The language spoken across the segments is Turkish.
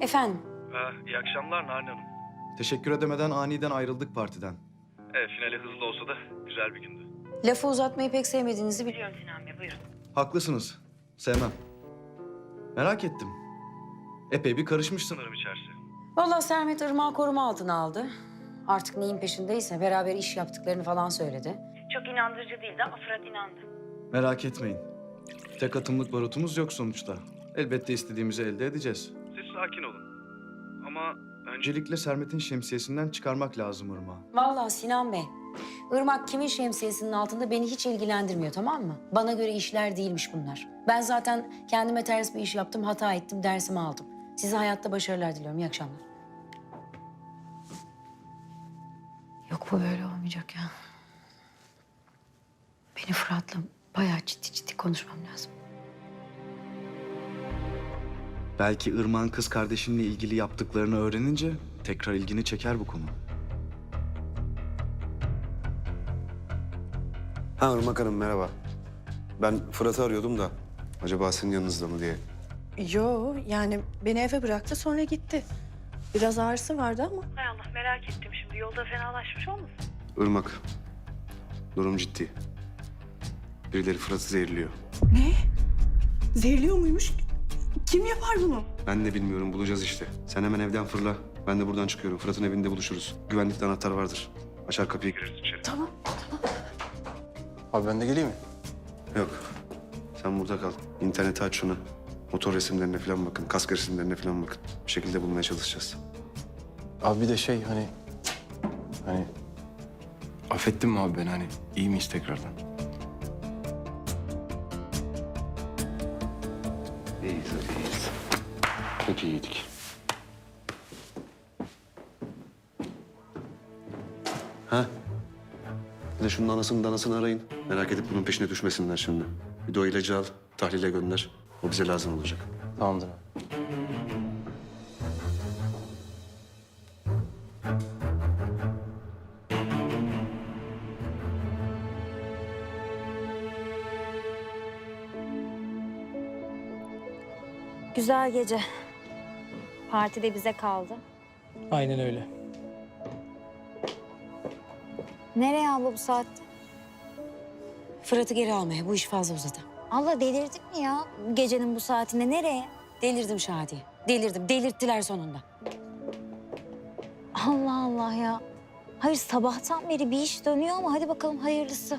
Efendim? Ee, iyi akşamlar Narin Hanım. Teşekkür edemeden aniden ayrıldık partiden. Evet finale hızlı olsa da güzel bir gündü. Lafı uzatmayı pek sevmediğinizi biliyorum. Haklısınız. Sevmem. Merak ettim. Epey bir karışmışsın. Sanırım içerisi. Vallahi Sermet Irmak'ı koruma altına aldı. Artık neyin peşindeyse beraber iş yaptıklarını falan söyledi. Çok inandırıcı değildi ama Fırat inandı. Merak etmeyin. Tek atımlık barutumuz yok sonuçta. Elbette istediğimizi elde edeceğiz. Sakin olun. Ama önce Öncelikle Sermet'in şemsiyesinden çıkarmak lazım Irmak'ı. Vallahi Sinan Bey, Irmak kimin şemsiyesinin altında beni hiç ilgilendirmiyor tamam mı? Bana göre işler değilmiş bunlar. Ben zaten kendime ters bir iş yaptım, hata ettim, dersimi aldım. Size hayatta başarılar diliyorum. İyi akşamlar. Yok bu böyle olmayacak ya. Beni Fırat'la bayağı ciddi ciddi konuşmam lazım. Belki Irmak'ın kız kardeşinle ilgili yaptıklarını öğrenince tekrar ilgini çeker bu konu. Ha Irmak Hanım merhaba. Ben Fırat'ı arıyordum da acaba sizin yanınızda mı diye. Yo yani beni eve bıraktı sonra gitti. Biraz ağrısı vardı ama. Hay Allah merak ettim şimdi yolda fenalaşmış olmasın? Irmak, durum ciddi. Birileri Fırat'ı zehirliyor. Ne? Zehirliyor muymuş? Kim yapar bunu? Ben de bilmiyorum bulacağız işte. Sen hemen evden fırla. Ben de buradan çıkıyorum. Fırat'ın evinde buluşuruz. Güvenlikte anahtar vardır. Açar kapıyı gireriz içeri. Tamam. Abi ben de geleyim mi? Yok. Sen burada kal. İnternete aç şunu. Motor resimlerine falan bakın. Kask resimlerine falan bakın. Bir şekilde bulmaya çalışacağız. Abi bir de şey hani... Hani... Affettin mi abi beni hani? iyi miyiz tekrardan? İyiyiz, iyiyiz. Çok iyiydik. Ha? Bir de şunun anasını danasını arayın. Merak edip bunun peşine düşmesinler şimdi. Bir de o ilacı al, tahlile gönder. O bize lazım olacak. Tamamdır abi. Güzel gece. Parti de bize kaldı. Aynen öyle. Nereye abla bu saatte? Fırat'ı geri almaya. Bu iş fazla uzadı. Abla delirdin mi ya? Gecenin bu saatinde nereye? Delirdim Şadiye. Delirdim. Delirttiler sonunda. Allah Allah ya. Hayır sabahtan beri bir iş dönüyor ama hadi bakalım hayırlısı.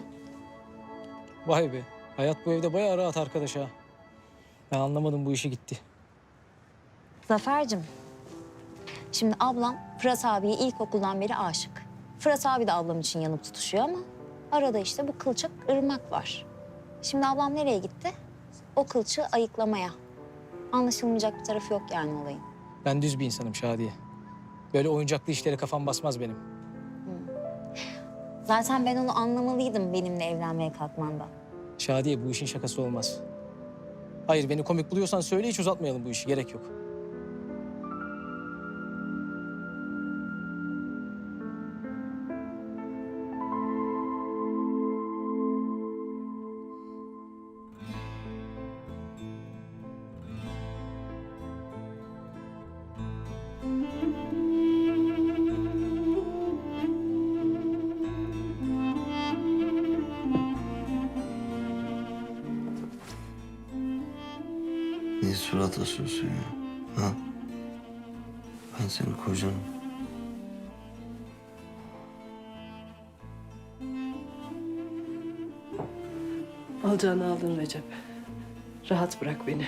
Vay be. Hayat bu evde bayağı rahat arkadaş ha. Ben anlamadım bu işi gitti. Zafer'cim. Şimdi ablam Fırat abiye ilkokuldan beri aşık. Fırat abi de ablam için yanıp tutuşuyor ama arada işte bu kılçık ırmak var. Şimdi ablam nereye gitti? O kılçığı ayıklamaya. Anlaşılmayacak bir tarafı yok yani olayın. Ben düz bir insanım Şadiye. Böyle oyuncaklı işlere kafam basmaz benim. Zaten ben onu anlamalıydım benimle evlenmeye kalkmanda. Şadiye bu işin şakası olmaz. Hayır beni komik buluyorsan söyle hiç uzatmayalım bu işi. Gerek yok. Niye surat asıyorsun ya? Ha? Ben senin kocanım. Alacağını aldın Recep. Rahat bırak beni.